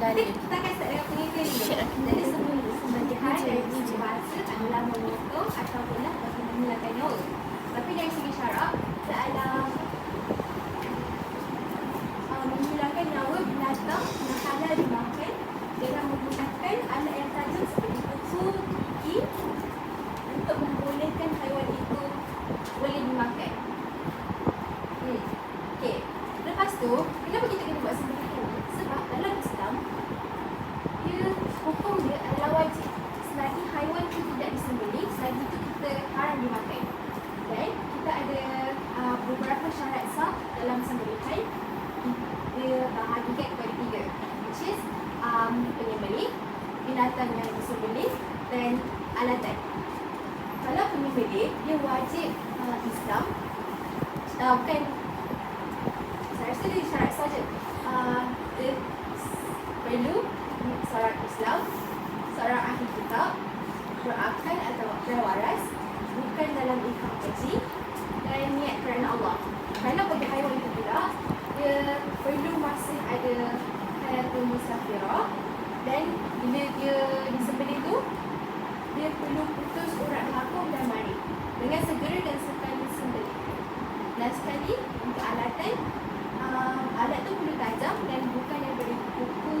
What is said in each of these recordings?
dari adalah memotong ataupun bagi menghilangkan nyawa. Tapi dari segi syarak, dalam uh, menghilangkan nyawa binatang yang halal dimakan dengan menggunakan alat yang tajam seperti kuku, gigi untuk membolehkan haiwan itu boleh dimakan. Hmm. Okey. Lepas tu, kenapa kita kena buat sembelih haiwan? Sebab dalam Islam, dia hukum dia adalah wajib. Selagi haiwan itu tidak disembelih, selagi itu kita haram dimakan. Dan kita ada uh, beberapa syarat sah dalam sembelihan. Dia bahagikan kepada tiga. Which is um, penyembelih, binatang yang disembelih dan alatan. Kalau penyembelih, dia wajib uh, Islam uh, bukan saya rasa dia syarat saja. Uh, dia perlu seorang Islam, seorang ahli kitab, berakal atau berwaras, bukan dalam ikhram haji dan niat kerana Allah. Kerana bagi haiwan itu pula, dia perlu masih ada hayatul musafirah dan bila dia disembelih tu, dia perlu putus urat hakam dan mari dengan segera dan sekali sembelih. Dan sekali untuk alatan, uh, alat tu perlu tajam dan bukan yang dari kuku,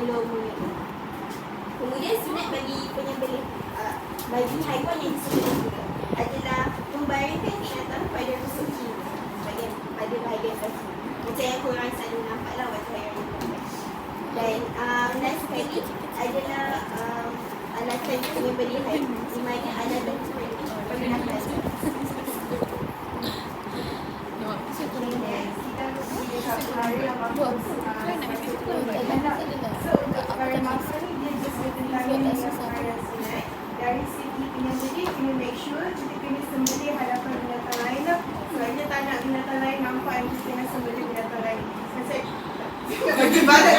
menyembelih. Kemudian sunat bagi penyembelih uh, bagi haiwan yang disembelih adalah membaringkan binatang pada kiri pada pada bahagian kaki. Macam yang korang selalu nampak lah waktu hari raya. Dan um, last sekali adalah um, alatan penyembelihan di mana ada bentuk permintaan. dari segi penyembelih kena make sure sembelih hadapan binatang lain lah. Sebab kita tak nak binatang lain nampak yang kita tengah sembelih binatang lain. Macam balik.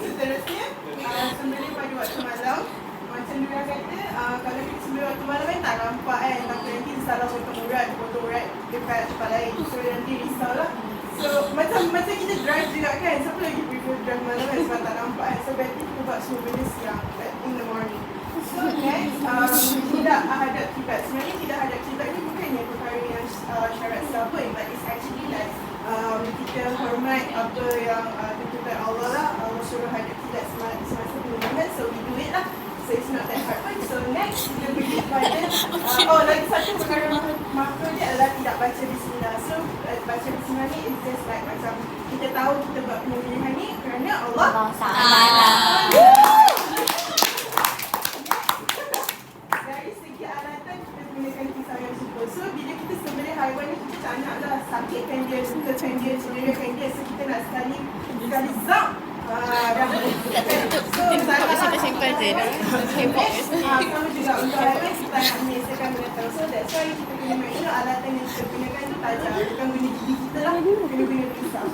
Seterusnya uh, sembelih pada waktu malam. Macam dia kata uh, kalau kita sembelih waktu malam kan tak nampak kan. Takut nanti salah potong urat potong urat dekat tempat lain. So nanti risau lah. So macam macam kita drive juga kan. Siapa lagi prefer drive malam kan sebab tak nampak kan. So better kita buat semua benda siang like in the morning So next um, tidak hadap kiblat Sebenarnya tidak hadap kiblat ni bukannya perkara yang uh, syarat siapa But it's actually like um, kita hormat apa yang uh, ditentukan Allah lah. Allah suruh hadap kiblat semasa, semasa penyembahan So we do it lah. So it's not that hard. Pun So next kita pergi pada uh, Oh lagi satu perkara makro dia adalah tidak baca bismillah. So uh, baca bismillah ni is just like macam Kita tahu kita buat penyembelihan ni kerana Allah Dari alatan yang kita gunakan tu tajam. Bukan guna gigi kita lah, kena guna pisau.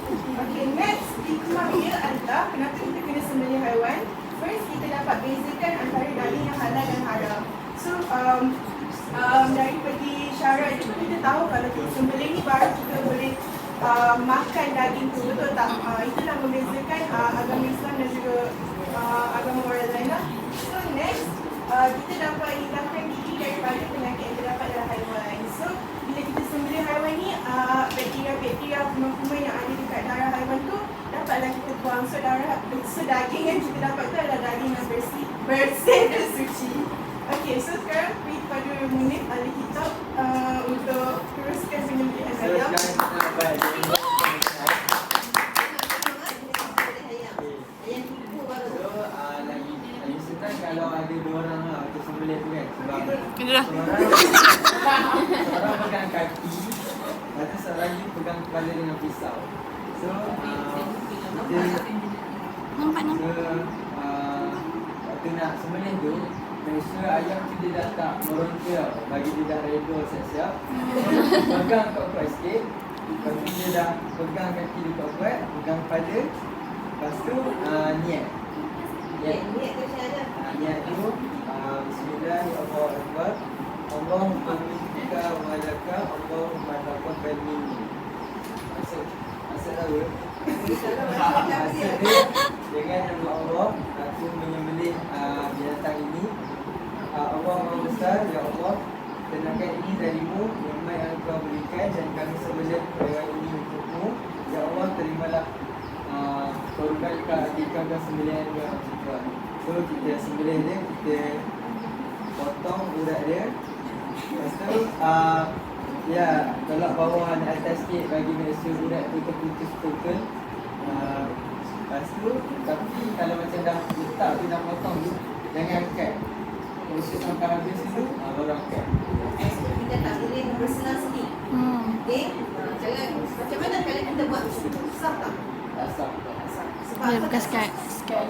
Okay, next hikmah dia adalah kenapa kita kena sembelih haiwan. First, kita dapat bezakan antara daging yang halal dan haram. So, um, um, dari pergi syarat itu kita tahu kalau kita sembelih ni baru kita boleh uh, makan daging tu betul tak? Uh, itulah membezakan uh, agama Islam dan juga uh, agama orang lain lah. So next, uh, kita dapat hilangkan gigi daripada penyakit yang terdapat dalam haiwan. So bila kita sembelih haiwan ni, uh, bakteria-bakteria kuman-kuman yang ada dekat darah haiwan tu dapatlah kita buang. So darah, so daging yang kita dapat tu adalah daging yang bersih, bersih dan suci. Okay, so sekarang pergi kepada Munif ahli kitab uh, untuk teruskan penyembelihan ayam. kalau ada dua orang lah untuk sembelih tu kan sebab kena lah seorang pegang kaki lepas seorang lagi pegang kepala dengan pisau so uh, kita nampak nampak so, uh, waktu nak sembelih tu Sure ayam tu dia dah tak meronta. Bagi dia dah reda siap-siap. Pegang kuat-kuat sikit Lepas tu dia dah pegang kaki dia kuat-kuat Pegang pada Lepas tu uh, niat. Niat. Niat tu macam mana? uh, Niat tu uh, Bismillahirrahmanirrahim. Allahumma minka wa laka Allahumma taqabbal minni Maksud Maksud tahu Maksud dia Dengan nama Allah Aku menyembelih uh, binatang ini Allah Maha Besar Ya Allah Tenangkan ini darimu Yang mana yang kau berikan Dan kami sembelih hewan ini untukmu. Ya Allah terimalah uh, Korban ke akikah dan sembelihan dia juga So kita sembelih dia Kita potong urat dia. Lepas tu uh, Ya, tolak atas sikit bagi sure urat tu terputus total uh, Lepas tu, tapi kalau macam dah letak tu dah potong tu Jangan angkat Proses sampai habis tu, baru angkat Kita tak boleh bersenang sendiri. Hmm. Okay? Ha, Jangan, macam mana kalau kita buat susah tak? Asap Sebab Dia apa bukan tak sky. Sky.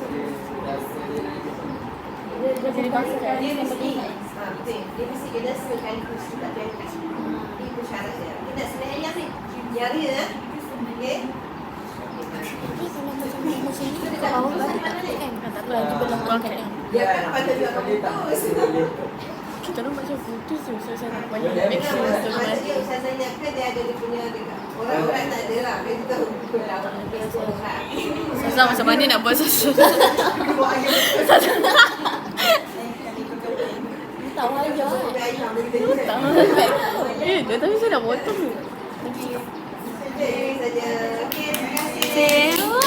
So dia dah dia naik ke sini Jadi basah. Dia mesti ha, betul. Dia mesti kena sekali kursi tak diangkat. Itu syarat dia. Kita nak sebenarnya yang ni. Jari ya. Okey. Tak kan? Kan tak lagi. Dia kan tak? putus. Boleh Kita orang macam putus tu. So saya nak banyak make sure betul masa kan. dia ada dia punya dekat. Orang-orang tak ada lah. Dia tahu. Facebook orang. Susah macam mana nak buat susah. Betul. Tak wajar. Kata, Tak Eh, dah tapi saya dah potong tu. Okay, terima kasih.